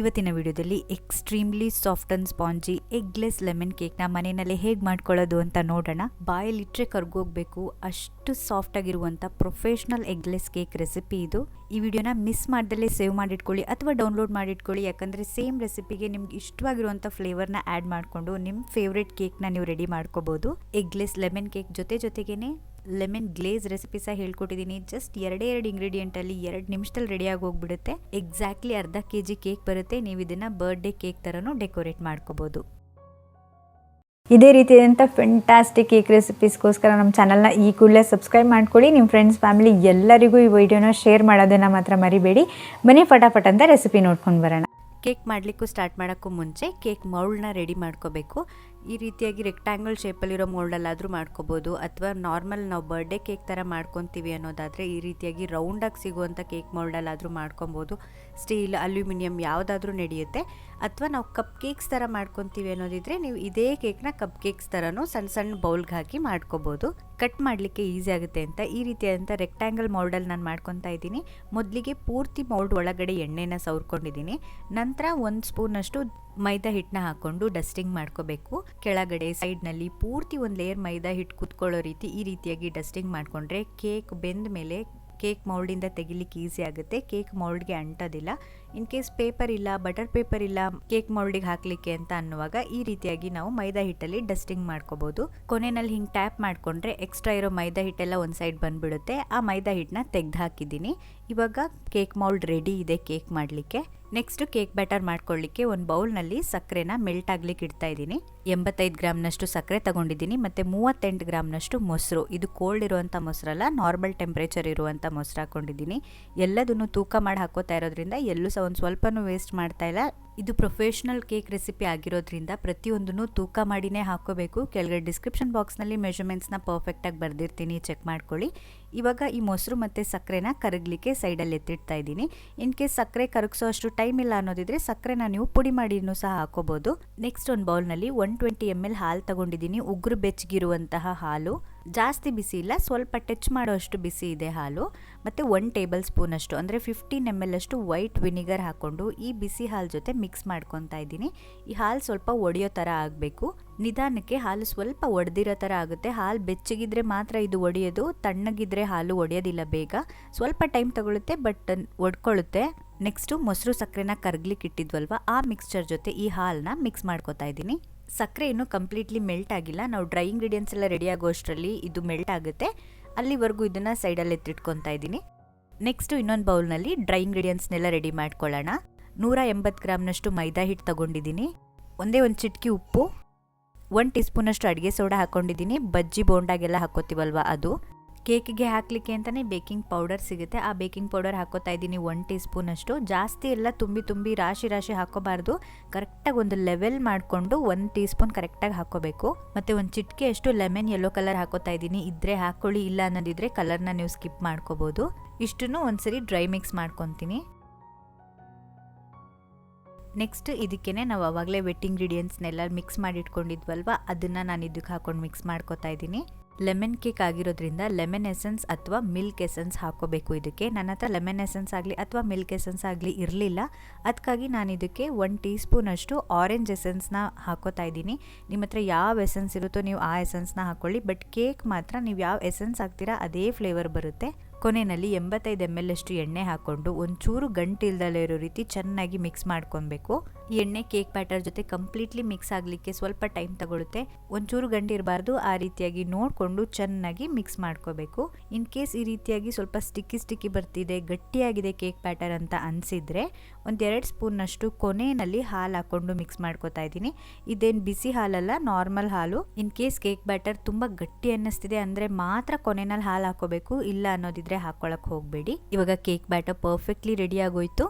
ಇವತ್ತಿನ ವಿಡಿಯೋದಲ್ಲಿ extremely soft and spongy eggless lemon ಕೇಕ್ನ ಮನೆಯಲ್ಲೇ ಹೇಗೆ ಮಾಡ್ಕೊಳ್ಳೋದು ಅಂತ ನೋಡೋಣ. ಬಾಯಲ್ಲಿಟ್ಟರೆ ಕರ್ಗೋಗ್ಬೇಕು. ಅಷ್ಟು ಸಾಫ್ಟ್ ಆಗಿರುವಂಥ ಪ್ರೊಫೆಷ್ನಲ್ ಎಗ್ಲೆಸ್ ಕೇಕ್ ರೆಸಿಪಿ ಇದು. ಈ ವಿಡಿಯೋನ ಮಿಸ್ ಮಾಡ್ದಲ್ಲೇ ಸೇವ್ ಮಾಡಿಟ್ಕೊಳ್ಳಿ ಅಥವಾ ಡೌನ್ಲೋಡ್ ಮಾಡಿಟ್ಕೊಳ್ಳಿ. ಯಾಕಂದರೆ ಸೇಮ್ ರೆಸಿಪಿಗೆ ನಿಮ್ಗೆ ಇಷ್ಟವಾಗಿರುವಂಥ ಫ್ಲೇವರ್ನ ಆ್ಯಡ್ ಮಾಡಿಕೊಂಡು ನಿಮ್ಮ ಫೇವ್ರೆಟ್ ಕೇಕ್ನ ನೀವು ರೆಡಿ ಮಾಡ್ಕೋಬೋದು. ಎಗ್ಲೆಸ್ ಲೆಮನ್ ಕೇಕ್ ಜೊತೆ ಜೊತೆಗೇನೆ ಲೆಮನ್ ಗ್ಲೇಸ್ ರೆಸಿಪಿ ಸಹ ಹೇಳ್ಕೊಟ್ಟಿದ್ದೀನಿ. ಜಸ್ಟ್ ಎರಡೇ ಎರಡು ಇಂಗ್ರೀಡಿಯೆಂಟಲ್ಲಿ ಎರಡು ನಿಮಿಷದಲ್ಲಿ ರೆಡಿಯಾಗಿ ಹೋಗ್ಬಿಡುತ್ತೆ. ಎಕ್ಸಾಕ್ಟ್ಲಿ ಅರ್ಧ ಕೆ ಜಿ ಕೇಕ್ ಬರುತ್ತೆ. ನೀವು ಇದನ್ನು ಬರ್ಡೇ ಕೇಕ್ ಥರನೂ ಡೆಕೋರೇಟ್ ಮಾಡ್ಕೋಬೋದು. ಇದೇ ರೀತಿಯಾದಂಥ ಫೆಂಟಾಸ್ಟಿಕ್ ಕೇಕ್ ರೆಸಿಪೀಸ್ಗೋಸ್ಕರ ನಮ್ಮ ಚಾನಲ್ನ ಈ ಕೂಡಲೇ ಸಬ್ಸ್ಕ್ರೈಬ್ ಮಾಡ್ಕೊಳ್ಳಿ. ನಿಮ್ಮ ಫ್ರೆಂಡ್ಸ್ ಫ್ಯಾಮಿಲಿ ಎಲ್ಲರಿಗೂ ಈ ವಿಡಿಯೋನ ಶೇರ್ ಮಾಡೋದನ್ನು ಮಾತ್ರ ಮರಿಬೇಡಿ. ಬನ್ನಿ ಫಟಾಫಟ್ ಅಂತ ರೆಸಿಪಿ ನೋಡ್ಕೊಂಡು ಬರೋಣ. ಕೇಕ್ ಮಾಡಲಿಕ್ಕೂ ಸ್ಟಾರ್ಟ್ ಮಾಡೋಕ್ಕೂ ಮುಂಚೆ ಕೇಕ್ ಮೌಲ್ಡ್ನ ರೆಡಿ ಮಾಡ್ಕೋಬೇಕು. ಈ ರೀತಿಯಾಗಿ ರೆಕ್ಟ್ಯಾಂಗಲ್ ಶೇಪಲ್ಲಿರೋ ಮೋಲ್ಡಲ್ಲಾದರೂ ಮಾಡ್ಕೋಬೋದು. ಅಥವಾ ನಾರ್ಮಲ್ ನಾವು ಬರ್ಡೇ ಕೇಕ್ ಥರ ಮಾಡ್ಕೊತೀವಿ ಅನ್ನೋದಾದರೆ ಈ ರೀತಿಯಾಗಿ ರೌಂಡಾಗಿ ಸಿಗುವಂಥ ಕೇಕ್ ಮೋಲ್ಡಲ್ಲಾದರೂ ಮಾಡ್ಕೊಬೋದು. ಸ್ಟೀಲ್ ಅಲ್ಯೂಮಿನಿಯಂ ಯಾವುದಾದ್ರೂ ನಡೆಯುತ್ತೆ. ಅಥವಾ ನಾವು ಕಪ್ ಕೇಕ್ಸ್ ಥರ ಮಾಡ್ಕೊತೀವಿ ಅನ್ನೋದಿದ್ರೆ ನೀವು ಇದೇ ಕೇಕ್ನ ಕಪ್ ಕೇಕ್ಸ್ ಥರನೂ ಸಣ್ಣ ಸಣ್ಣ ಬೌಲ್ಗೆ ಹಾಕಿ ಮಾಡ್ಕೋಬೋದು. ಕಟ್ ಮಾಡಲಿಕ್ಕೆ ಈಸಿ ಆಗುತ್ತೆ ಅಂತ ಈ ರೀತಿಯಾದಂಥ ರೆಕ್ಟ್ಯಾಂಗಲ್ ಮೌಲ್ಡಲ್ಲಿ ನಾನು ಮಾಡ್ಕೊತಾ ಇದ್ದೀನಿ. ಮೊದಲಿಗೆ ಪೂರ್ತಿ ಮೌಲ್ಡ್ ಒಳಗಡೆ ಎಣ್ಣೆನ ಸವರ್ಕೊಂಡಿದ್ದೀನಿ. ನಂತರ ಒಂದು ಸ್ಪೂನಷ್ಟು ಮೈದಾ ಹಿಟ್ಟನ್ನ ಹಾಕ್ಕೊಂಡು ಡಸ್ಟಿಂಗ್ ಮಾಡ್ಕೋಬೇಕು. ಕೆಳಗಡೆ ಸೈಡ್ನಲ್ಲಿ ಪೂರ್ತಿ ಒಂದು ಲೇಯರ್ ಮೈದಾ ಹಿಟ್ಟು ಕುತ್ಕೊಳ್ಳೋ ರೀತಿ ಈ ರೀತಿಯಾಗಿ ಡಸ್ಟಿಂಗ್ ಮಾಡಿಕೊಂಡ್ರೆ ಕೇಕ್ ಬೆಂದ ಮೇಲೆ ಕೇಕ್ ಮೌಲ್ಡಿಂದ ತೆಗಿಲಿಕ್ಕೆ ಈಸಿ ಆಗುತ್ತೆ. ಕೇಕ್ ಮೌಲ್ಡ್ಗೆ ಅಂಟೋದಿಲ್ಲ. ಇನ್ ಕೇಸ್ ಪೇಪರ್ ಇಲ್ಲ ಬಟರ್ ಪೇಪರ್ ಇಲ್ಲ, ಕೇಕ್ ಮೌಲ್ಡಿಗೆ ಹಾಕಲಿಕ್ಕೆ ಅಂತ ಅನ್ನುವಾಗ ಈ ರೀತಿಯಾಗಿ ನಾವು ಮೈದಾ ಹಿಟ್ಟಲ್ಲಿ ಡಸ್ಟಿಂಗ್ ಮಾಡ್ಕೋಬಹುದು ಕೊನೆಯಲ್ಲಿ ಹಿಂಗೆ ಟ್ಯಾಪ್ ಮಾಡಿಕೊಂಡ್ರೆ ಎಕ್ಸ್ಟ್ರಾ ಇರೋ ಮೈದಾ ಹಿಟ್ಟೆಲ್ಲ ಒಂದು ಸೈಡ್ ಬಂದ್ಬಿಡುತ್ತೆ. ಆ ಮೈದಾ ಹಿಟ್ಟನ್ನ ತೆಗೆದು ಹಾಕಿದ್ದೀನಿ. ಇವಾಗ ಕೇಕ್ ಮೌಲ್ಡ್ ರೆಡಿ ಇದೆ ಕೇಕ್ ಮಾಡಲಿಕ್ಕೆ. ನೆಕ್ಸ್ಟ್ ಕೇಕ್ ಬ್ಯಾಟರ್ ಮಾಡ್ಕೊಳ್ಳಿಕ್ಕೆ ಒಂದು ಬೌಲ್ನಲ್ಲಿ ಸಕ್ಕರೆನ ಮೆಲ್ಟ್ ಆಗ್ಲಿಕ್ಕೆ ಇಡ್ತಾ ಇದ್ದೀನಿ. ಎಂಬತ್ತೈದು ಗ್ರಾಮ್ನಷ್ಟು ಸಕ್ಕರೆ ತಗೊಂಡಿದ್ದೀನಿ ಮತ್ತು ಮೂವತ್ತೆಂಟು ಗ್ರಾಮ್ನಷ್ಟು ಮೊಸರು. ಇದು ಕೋಲ್ಡ್ ಇರುವಂಥ ಮೊಸರಲ್ಲ ನಾರ್ಮಲ್ ಟೆಂಪ್ರೇಚರ್ ಇರುವಂಥ ಮೊಸರು ಹಾಕೊಂಡಿದ್ದೀನಿ. ಎಲ್ಲದನ್ನು ತೂಕ ಮಾಡಿ ಹಾಕೋತಾ ಇರೋದ್ರಿಂದ ಎಲ್ಲೂ ಸಹ ಒಂದು ಸ್ವಲ್ಪನೂ ವೇಸ್ಟ್ ಮಾಡ್ತಾ ಇಲ್ಲ. ಇದು ಪ್ರೊಫೆಷ್ನಲ್ ಕೇಕ್ ರೆಸಿಪಿ ಆಗಿರೋದ್ರಿಂದ ಪ್ರತಿಯೊಂದನ್ನು ತೂಕ ಮಾಡಿನೇ ಹಾಕೋಬೇಕು. ಕೆಳಗಡೆ ಡಿಸ್ಕ್ರಿಪ್ಷನ್ ಬಾಕ್ಸ್ನಲ್ಲಿ ಮೆಷರ್ಮೆಂಟ್ಸ್ನ ಪರ್ಫೆಕ್ಟಾಗಿ ಬರೆದಿರ್ತೀನಿ. ಚೆಕ್ ಮಾಡ್ಕೊಳ್ಳಿ. ಇವಾಗ ಈ ಮೊಸರು ಮತ್ತು ಸಕ್ಕರೆನ ಕರಗಲಿಕ್ಕೆ ಸೈಡಲ್ಲಿ ಎತ್ತಿಡ್ತಾ ಇದ್ದೀನಿ. ಇನ್ ಕೇಸ್ ಸಕ್ಕರೆ ಕರಗಿಸೋ ಅಷ್ಟು ಟೈಮ್ ಇಲ್ಲ ಅನ್ನೋದಿದ್ರೆ ಸಕ್ಕರೆನ ನೀವು ಪುಡಿ ಮಾಡಿನೂ ಸಹ ಹಾಕೋಬೋದು. ನೆಕ್ಸ್ಟ್ ಒಂದು ಬೌಲ್ನಲ್ಲಿ ಒನ್ ಟ್ವೆಂಟಿ ಎಂ ಎಲ್ ಹಾಲು ತಗೊಂಡಿದ್ದೀನಿ. ಉಗುರು ಬೆಚ್ಚಗಿರುವಂತಹ ಹಾಲು. ಜಾಸ್ತಿ ಬಿಸಿ ಇಲ್ಲ, ಸ್ವಲ್ಪ ಟಚ್ ಮಾಡೋಷ್ಟು ಬಿಸಿ ಇದೆ ಹಾಲು. ಮತ್ತು ಒನ್ ಟೇಬಲ್ ಸ್ಪೂನಷ್ಟು ಅಂದರೆ ಫಿಫ್ಟೀನ್ ಎಂ ಎಲ್ ಅಷ್ಟು ವೈಟ್ ವಿನಿಗರ್ ಹಾಕ್ಕೊಂಡು ಈ ಬಿಸಿ ಹಾಲು ಜೊತೆ ಮಿಕ್ಸ್ ಮಾಡ್ಕೊತಾ ಇದ್ದೀನಿ. ಈ ಹಾಲು ಸ್ವಲ್ಪ ಒಡೆಯೋ ಥರ ಆಗಬೇಕು. ನಿಧಾನಕ್ಕೆ ಹಾಲು ಸ್ವಲ್ಪ ಒಡೆದಿರೋ ಥರ ಆಗುತ್ತೆ. ಹಾಲು ಬೆಚ್ಚಗಿದ್ರೆ ಮಾತ್ರ ಇದು ಒಡೆಯೋದು, ತಣ್ಣಗಿದ್ರೆ ಹಾಲು ಒಡೆಯೋದಿಲ್ಲ ಬೇಗ. ಸ್ವಲ್ಪ ಟೈಮ್ ತಗೊಳುತ್ತೆ ಬಟ್ ಒಡ್ಕೊಳ್ಳುತ್ತೆ ನೆಕ್ಸ್ಟು ಮೊಸರು ಸಕ್ಕರೆನ ಕರ್ಗ್ಲಿಕ್ಕೆ ಇಟ್ಟಿದ್ವಲ್ವ, ಆ ಮಿಕ್ಸ್ಚರ್ ಜೊತೆ ಈ ಹಾಲನ್ನ ಮಿಕ್ಸ್ ಮಾಡ್ಕೊತಾ ಇದ್ದೀನಿ. ಸಕ್ಕರೆ ಇನ್ನೂ ಕಂಪ್ಲೀಟ್ಲಿ ಮೆಲ್ಟ್ ಆಗಿಲ್ಲ. ನಾವು ಡ್ರೈ ಇಂಗ್ರೀಡಿಯೆಂಟ್ಸ್ ಎಲ್ಲ ರೆಡಿ ಆಗೋ ಅಷ್ಟರಲ್ಲಿ ಇದು ಮೆಲ್ಟ್ ಆಗುತ್ತೆ. ಅಲ್ಲಿವರೆಗೂ ಇದನ್ನು ಸೈಡಲ್ಲಿ ಎತ್ತಿಟ್ಕೊತಾ ಇದ್ದೀನಿ. ನೆಕ್ಸ್ಟು ಇನ್ನೊಂದು ಬೌಲ್ನಲ್ಲಿ ಡ್ರೈ ಇಂಗ್ರೀಡಿಯೆಂಟ್ಸ್ನೆಲ್ಲ ರೆಡಿ ಮಾಡ್ಕೊಳ್ಳೋಣ. ನೂರ ಎಂಬತ್ತು ಗ್ರಾಮ್ನಷ್ಟು ಮೈದಾ ಹಿಟ್ಟು ತೊಗೊಂಡಿದ್ದೀನಿ. ಒಂದೇ ಒಂದು ಚಿಟಕಿ ಉಪ್ಪು. ಒನ್ ಟೀ ಸ್ಪೂನಷ್ಟು ಅಡುಗೆ ಸೋಡಾ ಹಾಕ್ಕೊಂಡಿದ್ದೀನಿ ಬಜ್ಜಿ ಬೋಂಡಾಗೆಲ್ಲ ಹಾಕೋತೀವಲ್ವ ಅದು. ಕೇಕಿಗೆ ಹಾಕಲಿಕ್ಕೆ ಅಂತಲೇ ಬೇಕಿಂಗ್ ಪೌಡರ್ ಸಿಗುತ್ತೆ. ಆ ಬೇಕಿಂಗ್ ಪೌಡರ್ ಹಾಕೋತಾ ಇದ್ದೀನಿ ಒನ್ ಟೀ ಸ್ಪೂನಷ್ಟು ಜಾಸ್ತಿ ಎಲ್ಲ ತುಂಬಿ ತುಂಬಿ ರಾಶಿ ರಾಶಿ ಹಾಕೋಬಾರ್ದು. ಕರೆಕ್ಟಾಗಿ ಒಂದು ಲೆವೆಲ್ ಮಾಡಿಕೊಂಡು ಒಂದು ಟೀ ಸ್ಪೂನ್ ಕರೆಕ್ಟಾಗಿ ಹಾಕೋಬೇಕು. ಮತ್ತು ಒಂದು ಚಿಟಿಕೆ ಅಷ್ಟು ಲೆಮನ್ ಯೆಲ್ಲೋ ಕಲರ್ ಹಾಕೋತಾ ಇದ್ದೀನಿ. ಇದ್ರೆ ಹಾಕೊಳ್ಳಿ, ಇಲ್ಲ ಅನ್ನೋದಿದ್ರೆ ಕಲರ್ನ ನೀವು ಸ್ಕಿಪ್ ಮಾಡ್ಕೋಬೋದು. ಇಷ್ಟನ್ನು ಒಂದ್ಸರಿ ಡ್ರೈ ಮಿಕ್ಸ್ ಮಾಡ್ಕೊತೀನಿ. ನೆಕ್ಸ್ಟ್ ಇದಕ್ಕೆ ನಾವು ಆವಾಗಲೇ ವೆಟ್ ಇಂಗ್ರೀಡಿಯೆಂಟ್ಸ್ನೆಲ್ಲ ಮಿಕ್ಸ್ ಮಾಡಿ ಇಟ್ಕೊಂಡಿದ್ವಲ್ವ ಅದನ್ನು ನಾನು ಇದಕ್ಕೆ ಹಾಕೊಂಡು ಮಿಕ್ಸ್ ಮಾಡ್ಕೊತಾ ಇದ್ದೀನಿ. ಲೆಮನ್ ಕೇಕ್ ಆಗಿರೋದ್ರಿಂದ ಲೆಮನ್ ಎಸೆನ್ಸ್ ಅಥವಾ ಮಿಲ್ಕ್ ಎಸೆನ್ಸ್ ಹಾಕೋಬೇಕು. ಇದಕ್ಕೆ ನನ್ನ ಹತ್ರ ಲೆಮನ್ ಎಸೆನ್ಸ್ ಆಗಲಿ ಅಥವಾ ಮಿಲ್ಕ್ ಎಸೆನ್ಸ್ ಆಗಲಿ ಇರಲಿಲ್ಲ. ಅದಕ್ಕಾಗಿ ನಾನು ಇದಕ್ಕೆ ಒನ್ ಟೀ ಸ್ಪೂನಷ್ಟು ಆರೆಂಜ್ ಎಸೆನ್ಸ್ನ ಹಾಕೋತಾ ಇದ್ದೀನಿ. ನಿಮ್ಮ ಹತ್ರ ಯಾವ ಎಸೆನ್ಸ್ ಇರುತ್ತೋ ನೀವು ಆ ಎಸೆನ್ಸ್ನ ಹಾಕ್ಕೊಳ್ಳಿ ಬಟ್ ಕೇಕ್ ಮಾತ್ರ ನೀವು ಯಾವ ಎಸೆನ್ಸ್ ಹಾಕ್ತೀರಾ ಅದೇ ಫ್ಲೇವರ್ ಬರುತ್ತೆ. ಕೊನೆಯಲ್ಲಿ ಎಂಬತ್ತೈದು ಎಂ ಎಲ್ ಅಷ್ಟು ಎಣ್ಣೆ ಹಾಕ್ಕೊಂಡು ಒಂಚೂರು ಗಂಟಿಲ್ದಲೇ ಇರೋ ರೀತಿ ಚೆನ್ನಾಗಿ ಮಿಕ್ಸ್ ಮಾಡ್ಕೊಬೇಕು ಎಣ್ಣೆ, ಕೇಕ್ ಬ್ಯಾಟರ್ ಜೊತೆ ಕಂಪ್ಲೀಟ್ಲಿ ಮಿಕ್ಸ್ ಆಗಲಿಕ್ಕೆ ಸ್ವಲ್ಪ ಟೈಮ್ ತಗೊಳುತ್ತೆ. ಒಂಚೂರು ಗಂಟಿರಬಾರ್ದು ಆ ರೀತಿಯಾಗಿ ನೋಡಿಕೊಂಡು ಚೆನ್ನಾಗಿ ಮಿಕ್ಸ್ ಮಾಡ್ಕೋಬೇಕು. ಇನ್ ಕೇಸ್ ಈ ರೀತಿಯಾಗಿ ಸ್ವಲ್ಪ ಸ್ಟಿಕ್ಕಿ ಸ್ಟಿಕ್ಕಿ ಬರ್ತಿದೆ, ಗಟ್ಟಿಯಾಗಿದೆ ಕೇಕ್ ಬ್ಯಾಟರ್ ಅಂತ ಅನಿಸಿದ್ರೆ ಒಂದೆರಡು ಸ್ಪೂನ್ನಷ್ಟು ಕೊನೆಯಲ್ಲಿ ಹಾಲು ಹಾಕ್ಕೊಂಡು ಮಿಕ್ಸ್ ಮಾಡ್ಕೋತಾ ಇದ್ದೀನಿ. ಇದೇನು ಬಿಸಿ ಹಾಲಲ್ಲ ನಾರ್ಮಲ್ ಹಾಲು. ಇನ್ ಕೇಸ್ ಕೇಕ್ ಬ್ಯಾಟರ್ ತುಂಬ ಗಟ್ಟಿ ಅನ್ನಿಸ್ತಿದೆ ಅಂದರೆ ಮಾತ್ರ ಕೊನೆಯಲ್ಲಿ ಹಾಲು ಹಾಕೋಬೇಕು, ಇಲ್ಲ ಅನ್ನೋದಿದ್ರೆ ಹಾಕೊಳಕ್ಕೆ ಹೋಗಬೇಡಿ. ಇವಾಗ ಕೇಕ್ ಬ್ಯಾಟರ್ ಪರ್ಫೆಕ್ಟ್ಲಿ ರೆಡಿ ಆಗೋಯ್ತು.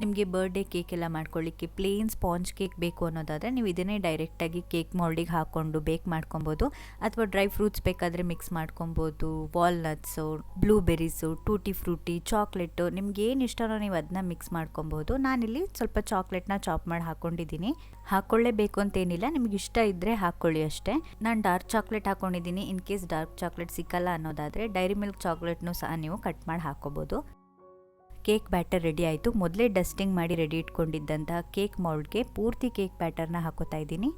ನಿಮಗೆ ಬರ್ಡೇ ಕೇಕ್ ಎಲ್ಲ ಮಾಡ್ಕೊಳ್ಳಿಕ್ಕೆ ಪ್ಲೇನ್ ಸ್ಪಾಂಜ್ ಕೇಕ್ ಬೇಕು ಅನ್ನೋದಾದರೆ ನೀವು ಇದನ್ನೇ ಡೈರೆಕ್ಟಾಗಿ ಕೇಕ್ ಮೋಲ್ಡಿಗೆ ಹಾಕ್ಕೊಂಡು ಬೇಕ್ ಮಾಡ್ಕೊಬೋದು. ಅಥವಾ ಡ್ರೈ ಫ್ರೂಟ್ಸ್ ಬೇಕಾದರೆ ಮಿಕ್ಸ್ ಮಾಡ್ಕೊಬೋದು. Walnuts blueberries tutti frutti chocolate ನಿಮ್ಗೆ ಏನು ಇಷ್ಟನೋ ನೀವು ಅದನ್ನ ಮಿಕ್ಸ್ ಮಾಡ್ಕೊಬೋದು. ನಾನಿಲ್ಲಿ ಸ್ವಲ್ಪ ಚಾಕ್ಲೇಟ್ನ ಚಾಪ್ ಮಾಡಿ ಹಾಕ್ಕೊಂಡಿದ್ದೀನಿ ಹಾಕ್ಕೊಳ್ಳೇಬೇಕು ಅಂತೇನಿಲ್ಲ ನಿಮ್ಗೆ ಇಷ್ಟ ಇದ್ದರೆ ಹಾಕ್ಕೊಳ್ಳಿ ಅಷ್ಟೇ. ನಾನು ಡಾರ್ಕ್ ಚಾಕ್ಲೇಟ್ ಹಾಕ್ಕೊಂಡಿದ್ದೀನಿ ಇನ್ ಕೇಸ್ ಡಾರ್ಕ್ ಚಾಕ್ಲೇಟ್ ಸಿಕ್ಕಲ್ಲ ಅನ್ನೋದಾದರೆ ಡೈರಿ ಮಿಲ್ಕ್ ಚಾಕ್ಲೇಟ್ನು ಸಹ ನೀವು ಕಟ್ ಮಾಡಿ ಹಾಕ್ಕೋಬೋದು ಕೇಕ್ ಬ್ಯಾಟರ್ ರೆಡಿ ಆಯಿತು. ಮೊದಲೇ ಡಸ್ಟಿಂಗ್ ಮಾಡಿ ರೆಡಿ ಇಟ್ಕೊಂಡಿದ್ದಂತಹ ಕೇಕ್ ಮೌಲ್ಡ್ಗೆ ಪೂರ್ತಿ ಕೇಕ್ ಬ್ಯಾಟರ್ನ ಹಾಕೋತಾ ಇದ್ದೀನಿ.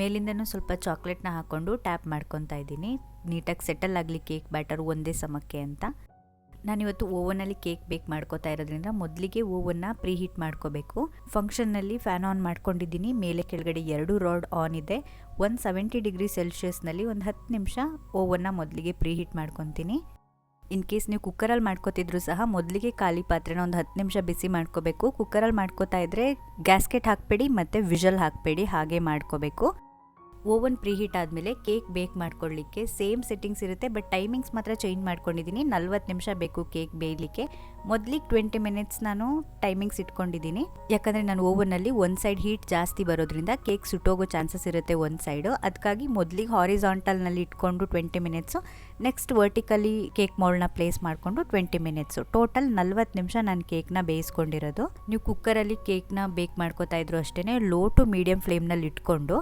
ಮೇಲಿಂದನೂ ಸ್ವಲ್ಪ ಚಾಕ್ಲೇಟ್ನ ಹಾಕ್ಕೊಂಡು ಟ್ಯಾಪ್ ಮಾಡ್ಕೊತಾ ಇದ್ದೀನಿ. ನೀಟಾಗಿ ಸೆಟಲ್ ಆಗಲಿ ಕೇಕ್ ಬ್ಯಾಟರ್ ಒಂದೇ ಸಮಕ್ಕೆ ಅಂತ. ನಾನಿವತ್ತು ಓವನಲ್ಲಿ ಕೇಕ್ ಬೇಕ್ ಮಾಡ್ಕೋತಾ ಇರೋದ್ರಿಂದ ಮೊದಲಿಗೆ ಓವನ್ನ ಪ್ರೀ ಹೀಟ್ ಮಾಡ್ಕೋಬೇಕು. ಫಂಕ್ಷನ್ನಲ್ಲಿ ಫ್ಯಾನ್ ಆನ್ ಮಾಡ್ಕೊಂಡಿದ್ದೀನಿ. ಮೇಲೆ ಕೆಳಗಡೆ ಎರಡು ರಾಡ್ ಆನ್ ಇದೆ. ಒನ್ ಸೆವೆಂಟಿ ಡಿಗ್ರಿ ಸೆಲ್ಸಿಯಸ್ನಲ್ಲಿ ಒಂದು ಹತ್ತು ನಿಮಿಷ ಓವನ್ನ ಮೊದಲಿಗೆ ಪ್ರೀ ಹೀಟ್ ಮಾಡ್ಕೊತೀನಿ. ಇನ್ ಕೇಸ್ ನೀವು ಕುಕ್ಕರಲ್ಲಿ ಮಾಡ್ಕೋತಿದ್ರು ಸಹ ಮೊದಲಿಗೆ ಖಾಲಿ ಪಾತ್ರೆನ ಒಂದು ಹತ್ತು ನಿಮಿಷ ಬಿಸಿ ಮಾಡ್ಕೋಬೇಕು. ಕುಕ್ಕರಲ್ಲಿ ಮಾಡ್ಕೋತಾ ಇದ್ರೆ ಗ್ಯಾಸ್ಕೆಟ್ ಹಾಕಬೇಡಿ ಮತ್ತು ವಿಷಲ್ ಹಾಕಬೇಡಿ. ಹಾಗೆ ಮಾಡ್ಕೋಬೇಕು. ಓವನ್ ಪ್ರೀಹೀಟ್ ಆದಮೇಲೆ ಕೇಕ್ ಬೇಕ್ ಮಾಡ್ಕೊಳ್ಳಿಕ್ಕೆ ಸೇಮ್ ಸೆಟ್ಟಿಂಗ್ಸ್ ಇರುತ್ತೆ, ಬಟ್ ಟೈಮಿಂಗ್ಸ್ ಮಾತ್ರ ಚೇಂಜ್ ಮಾಡ್ಕೊಂಡಿದ್ದೀನಿ. ನಲ್ವತ್ತು ನಿಮಿಷ ಬೇಕು ಕೇಕ್ ಬೇಯಲಿಕ್ಕೆ. ಮೊದಲಿಗೆ ಟ್ವೆಂಟಿ ಮಿನಿಟ್ಸ್ ನಾನು ಟೈಮಿಂಗ್ಸ್ ಇಟ್ಕೊಂಡಿದ್ದೀನಿ. ಯಾಕಂದರೆ ನಾನು ಓವನ್ನಲ್ಲಿ ಒಂದು ಸೈಡ್ ಹೀಟ್ ಜಾಸ್ತಿ ಬರೋದ್ರಿಂದ ಕೇಕ್ ಸುಟ್ಟೋಗೋ ಚಾನ್ಸಸ್ ಇರುತ್ತೆ ಒಂದು ಸೈಡು. ಅದಕ್ಕಾಗಿ ಮೊದಲಿಗೆ ಹಾರಿಸಾಂಟಲ್ನಲ್ಲಿ ಇಟ್ಕೊಂಡು twenty minutes, next vertically cake ಮೋಲ್ನ place ಮಾಡಿಕೊಂಡು ಟ್ವೆಂಟಿ ಮಿನಿಟ್ಸು. ಟೋಟಲ್ ನಲ್ವತ್ತು ನಿಮಿಷ ನಾನು ಕೇಕ್ನ ಬೇಯಿಸ್ಕೊಂಡಿರೋದು. ನೀವು ಕುಕ್ಕರಲ್ಲಿ ಕೇಕ್ನ ಬೇಕ್ ಮಾಡ್ಕೋತಾ ಇದ್ರು ಅಷ್ಟೇ ಲೋ ಟು ಮೀಡಿಯಮ್ ಫ್ಲೇಮ್ನಲ್ಲಿ ಇಟ್ಕೊಂಡು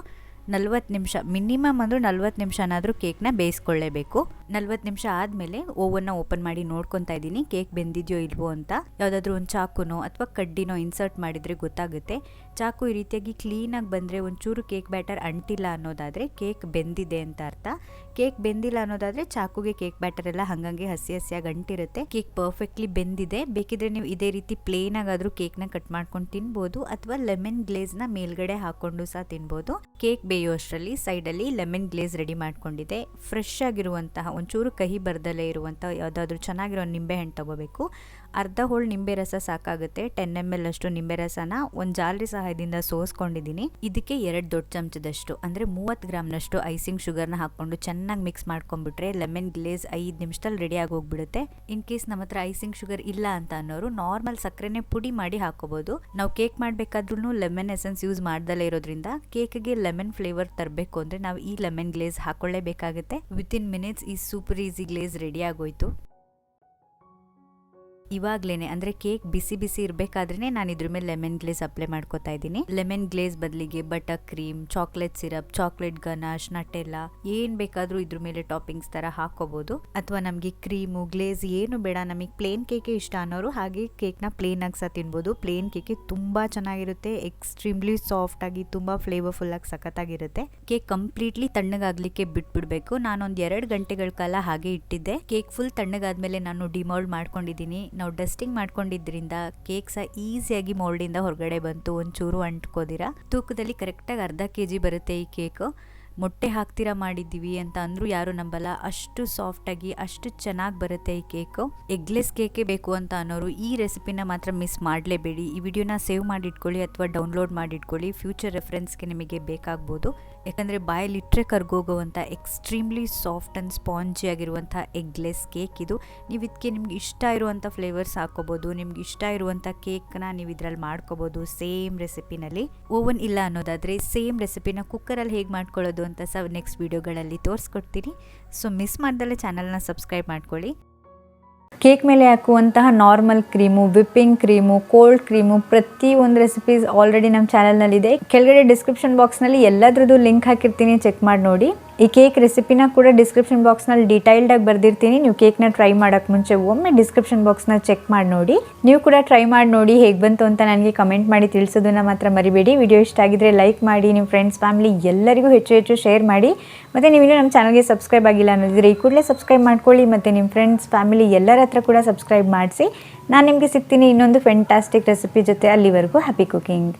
ನಲ್ವತ್ತು ನಿಮಿಷ, ಮಿನಿಮಮ್ ಅಂದರೂ ನಲ್ವತ್ತು ನಿಮಿಷನಾದರೂ ಕೇಕ್ನ ಬೇಯಿಸ್ಕೊಳ್ಳೇಬೇಕು. ನಲ್ವತ್ತು ನಿಮಿಷ ಆದಮೇಲೆ ಓವನ್ನ ಓಪನ್ ಮಾಡಿ ನೋಡ್ಕೊತಾ ಇದ್ದೀನಿ, ಕೇಕ್ ಬೆಂದಿದೆಯೋ ಇಲ್ವೋ ಅಂತ. ಯಾವುದಾದ್ರೂ ಒಂದು ಚಾಕುನೋ ಅಥವಾ ಕಡ್ಡಿನೋ ಇನ್ಸರ್ಟ್ ಮಾಡಿದರೆ ಗೊತ್ತಾಗುತ್ತೆ. ಚಾಕು ಈ ರೀತಿಯಾಗಿ ಕ್ಲೀನಾಗಿ ಬಂದರೆ ಒಂಚೂರು ಕೇಕ್ ಬ್ಯಾಟರ್ ಅಂಟಿಲ್ಲ ಅನ್ನೋದಾದರೆ ಕೇಕ್ ಬೆಂದಿದೆ ಅಂತ ಅರ್ಥ. ಕೇಕ್ ಬೆಂದಿಲ್ಲ ಅನ್ನೋದಾದರೆ ಚಾಕುಗೆ ಕೇಕ್ ಬ್ಯಾಟರ್ ಎಲ್ಲ ಹಂಗಂಗೆ ಹಸಿ ಹಸಿಯಾಗಿ ಅಂಟಿರುತ್ತೆ. ಕೇಕ್ ಪರ್ಫೆಕ್ಟ್ಲಿ ಬೆಂದಿದೆ. ಬೇಕಿದ್ರೆ ನೀವು ಇದೇ ರೀತಿ ಪ್ಲೇನ್ ಆಗಾದರೂ ಕೇಕ್ನ ಕಟ್ ಮಾಡ್ಕೊಂಡು ತಿನ್ಬೋದು ಅಥವಾ ಲೆಮನ್ ಗ್ಲೇಸ್ನ ಮೇಲ್ಗಡೆ ಹಾಕೊಂಡು ಸಹ ತಿನ್ಬೋದು. ಕೇಕ್ ಬೇಯೋಷ್ಟರಲ್ಲಿ ಸೈಡಲ್ಲಿ ಲೆಮನ್ ಗ್ಲೇಸ್ ರೆಡಿ ಮಾಡ್ಕೊಂಡಿದೆ. ಫ್ರೆಶ್ ಆಗಿರುವಂತಹ, ಒಂಚೂರು ಕಹಿ ಬರ್ದಲೇ ಇರುವಂಥ ಯಾವುದಾದ್ರೂ ಚೆನ್ನಾಗಿರೋ ನಿಂಬೆಹಣ್ಣು ತಗೋಬೇಕು. ಅರ್ಧ ಹೋಳು ನಿಂಬೆ ರಸ ಸಾಕಾಗುತ್ತೆ ಟೆನ್ ಎಂ ಎಲ್ ಅಷ್ಟು ನಿಂಬೆ ರಸನ ಒಂದು ಜಾಲರಿ ಸಹಾಯದಿಂದ ಸೋಸ್ಕೊಂಡಿದ್ದೀನಿ ಇದಕ್ಕೆ ಎರಡು ದೊಡ್ಡ ಚಮಚದಷ್ಟು, ಅಂದರೆ ಮೂವತ್ತು ಗ್ರಾಮ್ನಷ್ಟು ಐಸಿಂಗ್ ಶುಗರ್ನ ಹಾಕ್ಕೊಂಡು ಚೆನ್ನಾಗಿ ಮಿಕ್ಸ್ ಮಾಡ್ಕೊಂಡ್ಬಿಟ್ರೆ ಲೆಮನ್ ಗ್ಲೇಸ್ ಐದು ನಿಮಿಷದಲ್ಲಿ ರೆಡಿ ಆಗಿ ಹೋಗ್ಬಿಡುತ್ತೆ. ಇನ್ ಕೇಸ್ ನಮ್ಮ ಹತ್ರ ಐಸಿಂಗ್ ಶುಗರ್ ಇಲ್ಲ ಅಂತ ಅನ್ನೋರು ನಾರ್ಮಲ್ ಸಕ್ಕರೆನೇ ಪುಡಿ ಮಾಡಿ ಹಾಕೋಬಹುದು ನಾವು ಕೇಕ್ ಮಾಡಬೇಕಾದ್ರೂ ಲೆಮನ್ ಎಸೆನ್ಸ್ ಯೂಸ್ ಮಾಡ್ದಲೇ ಇರೋದ್ರಿಂದ ಕೇಕ್ಗೆ ಲೆಮನ್ ಫ್ಲೇವರ್ ತರಬೇಕು ಅಂದರೆ ನಾವು ಈ ಲೆಮನ್ ಗ್ಲೇಸ್ ಹಾಕೊಳ್ಳೇಬೇಕಾಗುತ್ತೆ. ಇನ್ ಮಿನಿಟ್ಸ್ ಈ ಸೂಪರ್ ಈಸಿ ಗ್ಲೇಸ್ ರೆಡಿ ಆಗೋಯ್ತು. ಇವಾಗ್ಲೇನೆ ಅಂದ್ರೆ ಕೇಕ್ ಬಿಸಿ ಬಿಸಿ ಇರಬೇಕಾದ್ರೆ ನಾನು ಇದ್ರ ಮೇಲೆ ಲೆಮನ್ ಗ್ಲೇಸ್ ಅಪ್ಲೈ ಮಾಡ್ಕೋತಾ ಇದ್ದೀನಿ. ಲೆಮನ್ ಗ್ಲೇಸ್ ಬದಲಿಗೆ butter cream, chocolate syrup, chocolate ganache Nutella, ಏನ್ ಬೇಕಾದ್ರೂ ಇದ್ರ ಮೇಲೆ ಟಾಪಿಂಗ್ಸ್ ತರ ಹಾಕೋಬಹುದು ಅಥವಾ ನಮಗೆ ಕ್ರೀಮು, ಗ್ಲೇಸ್ ಏನು ಬೇಡ, ನಮಗೆ ಪ್ಲೇನ್ ಕೇಕೆ ಇಷ್ಟ ಅನ್ನೋರು ಹಾಗೆ ಕೇಕ್ನ ಪ್ಲೇನ್ ಆಗಿ ಸಹ ತಿನ್ಬೋದು. ಪ್ಲೇನ್ ಕೇಕೆ ತುಂಬಾ ಚೆನ್ನಾಗಿರುತ್ತೆ, ಎಕ್ಸ್ಟ್ರೀಮ್ಲಿ ಸಾಫ್ಟ್ ಆಗಿ ತುಂಬಾ ಫ್ಲೇವರ್ಫುಲ್ ಆಗಿ ಸಖತ್ತಾಗಿರುತ್ತೆ. Cake completely ತಣ್ಣಗಾಗ್ಲಿಕ್ಕೆ ಬಿಟ್ಬಿಡ್ಬೇಕು. ನಾನೊಂದು ಎರಡು ಗಂಟೆಗಳ ಕಾಲ ಹಾಗೆ ಇಟ್ಟಿದ್ದೆ. ಕೇಕ್ ಫುಲ್ ತಣ್ಣಗಾದ್ಮೇಲೆ ನಾನು ಡಿಮೋಲ್ಡ್ ಮಾಡ್ಕೊಂಡಿದ್ದೀನಿ. ನಾವು ಡಸ್ಟಿಂಗ್ ಮಾಡ್ಕೊಂಡಿದ್ರಿಂದ ಕೇಕ್ ಸಹ ಈಸಿಯಾಗಿ ಮೋಲ್ಡಿಂದ ಹೊರಗಡೆ ಬಂತು. ಒಂಚೂರು ಅಂಟ್ಕೋದಿರ ತೂಕದಲ್ಲಿ ಕರೆಕ್ಟಾಗಿ ಅರ್ಧ ಕೆ ಜಿ ಬರುತ್ತೆ ಈ ಕೇಕ್. ಮೊಟ್ಟೆ ಹಾಕ್ತೀರಾ ಮಾಡಿದ್ದೀವಿ ಅಂತ ಅಂದರೂ ಯಾರು ನಂಬಲ್ಲ. ಅಷ್ಟು ಸಾಫ್ಟಾಗಿ ಅಷ್ಟು ಚೆನ್ನಾಗಿ ಬರುತ್ತೆ ಈ ಕೇಕು. ಎಗ್ಲೆಸ್ ಕೇಕೇ ಬೇಕು ಅಂತ ಅನ್ನೋರು ಈ ರೆಸಿಪಿನ ಮಾತ್ರ ಮಿಸ್ ಮಾಡಲೇಬೇಡಿ. ಈ ವಿಡಿಯೋನ ಸೇವ್ ಮಾಡಿಟ್ಕೊಳ್ಳಿ ಅಥವಾ ಡೌನ್ಲೋಡ್ ಮಾಡಿ ಇಟ್ಕೊಳ್ಳಿ ಫ್ಯೂಚರ್ ರೆಫರೆನ್ಸ್ಗೆ ನಿಮಗೆ ಬೇಕಾಗ್ಬೋದು. ಯಾಕಂದರೆ ಬಾಯಲ್ಲಿ ಇಟ್ಟರೆ ಕರ್ಗೋಗುವಂಥ ಎಕ್ಸ್ಟ್ರೀಮ್ಲಿ ಸಾಫ್ಟ್ ಆ್ಯಂಡ್ ಸ್ಪಾಂಜಿ ಆಗಿರುವಂಥ ಎಗ್ಲೆಸ್ ಕೇಕ್ ಇದು. ನೀವು ಇದಕ್ಕೆ ನಿಮ್ಗೆ ಇಷ್ಟ ಇರುವಂಥ ಫ್ಲೇವರ್ಸ್ ಹಾಕೋಬೋದು ನಿಮ್ಗೆ ಇಷ್ಟ ಇರುವಂಥ ಕೇಕ್ನ ನೀವು ಇದರಲ್ಲಿ ಮಾಡ್ಕೋಬೋದು. ಸೇಮ್ ರೆಸಿಪಿನಲ್ಲಿ ಓವನ್ ಇಲ್ಲ ಅನ್ನೋದಾದರೆ ಸೇಮ್ ರೆಸಿಪಿನ ಕುಕ್ಕರಲ್ಲಿ ಹೇಗೆ ಮಾಡ್ಕೊಳ್ಳೋದು ಅಂತ ಸಹ ನೆಕ್ಸ್ಟ್ ವೀಡಿಯೋಗಳಲ್ಲಿ ತೋರಿಸ್ಕೊಡ್ತೀನಿ. ಸೊ ಮಿಸ್ ಮಾಡ್ದಲ್ಲೇ ಚಾನಲ್ನ ಸಬ್ಸ್ಕ್ರೈಬ್ ಮಾಡ್ಕೊಳ್ಳಿ. ಕೇಕ್ ಮೇಲೆ ಹಾಕುವಂತಹ normal cream whipping cream cold cream ಪ್ರತಿ ಒಂದು ರೆಸಿಪೀಸ್ ಆಲ್ರೆಡಿ ನಮ್ಮ ಚಾನಲ್ನಲ್ಲಿದೆ ಕೆಳಗಡೆ ಡಿಸ್ಕ್ರಿಪ್ಷನ್ ಬಾಕ್ಸ್ನಲ್ಲಿ ಎಲ್ಲದ್ರದ್ದು ಲಿಂಕ್ ಹಾಕಿರ್ತೀನಿ ಚೆಕ್ ಮಾಡಿ ನೋಡಿ. ಈ ಕೇಕ್ ರೆಸಿಪಿನ ಕೂಡ ಡಿಸ್ಕ್ರಿಪ್ಷನ್ ಬಾಕ್ಸ್ನಲ್ಲಿ ಡೀಟೈಲ್ಡಾಗಿ ಬರೆದಿರ್ತೀನಿ. ನೀವು ಕೇಕ್ನ ಟ್ರೈ ಮಾಡೋಕ್ಕೆ ಮುಂಚೆ ಒಮ್ಮೆ ಡಿಸ್ಕ್ರಿಪ್ಷನ್ ಬಾಕ್ಸ್ನ ಚೆಕ್ ಮಾಡಿ ನೋಡಿ. ನೀವು ಕೂಡ ಟ್ರೈ ಮಾಡಿ ನೋಡಿ ಹೇಗೆ ಬಂತು ಅಂತ ನನಗೆ ಕಮೆಂಟ್ ಮಾಡಿ ತಿಳಿಸೋದನ್ನ ಮಾತ್ರ ಮರಿಬೇಡಿ. ವಿಡಿಯೋ ಇಷ್ಟ ಆಗಿದ್ರೆ ಲೈಕ್ ಮಾಡಿ ನಿಮ್ಮ ಫ್ರೆಂಡ್ಸ್ ಫ್ಯಾಮಿಲಿ ಎಲ್ಲರಿಗೂ ಹೆಚ್ಚು ಹೆಚ್ಚು ಶೇರ್ ಮಾಡಿ. ಮತ್ತು ನೀವು ಇನ್ನೂ ನಮ್ಮ ಚಾನಲ್ಗೆ ಸಬ್ಸ್ಕ್ರೈಬ್ ಆಗಿಲ್ಲ ಅನ್ನೋದಿದ್ರೆ ಈ ಕೂಡಲೇ ಸಬ್ಸ್ಕ್ರೈಬ್ ಮಾಡ್ಕೊಳ್ಳಿ. ಮತ್ತು ನಿಮ್ಮ ಫ್ರೆಂಡ್ಸ್ ಫ್ಯಾಮಿಲಿ ಎಲ್ಲರ ಹತ್ರ ಕೂಡ ಸಬ್ಸ್ಕ್ರೈಬ್ ಮಾಡಿಸಿ. ನಾನು ನಿಮಗೆ ಸಿಗ್ತೀನಿ ಇನ್ನೊಂದು ಫೆಂಟಾಸ್ಟಿಕ್ ರೆಸಿಪಿ ಜೊತೆ ಅಲ್ಲಿವರೆಗೂ ಹ್ಯಾಪಿ ಕುಕಿಂಗ್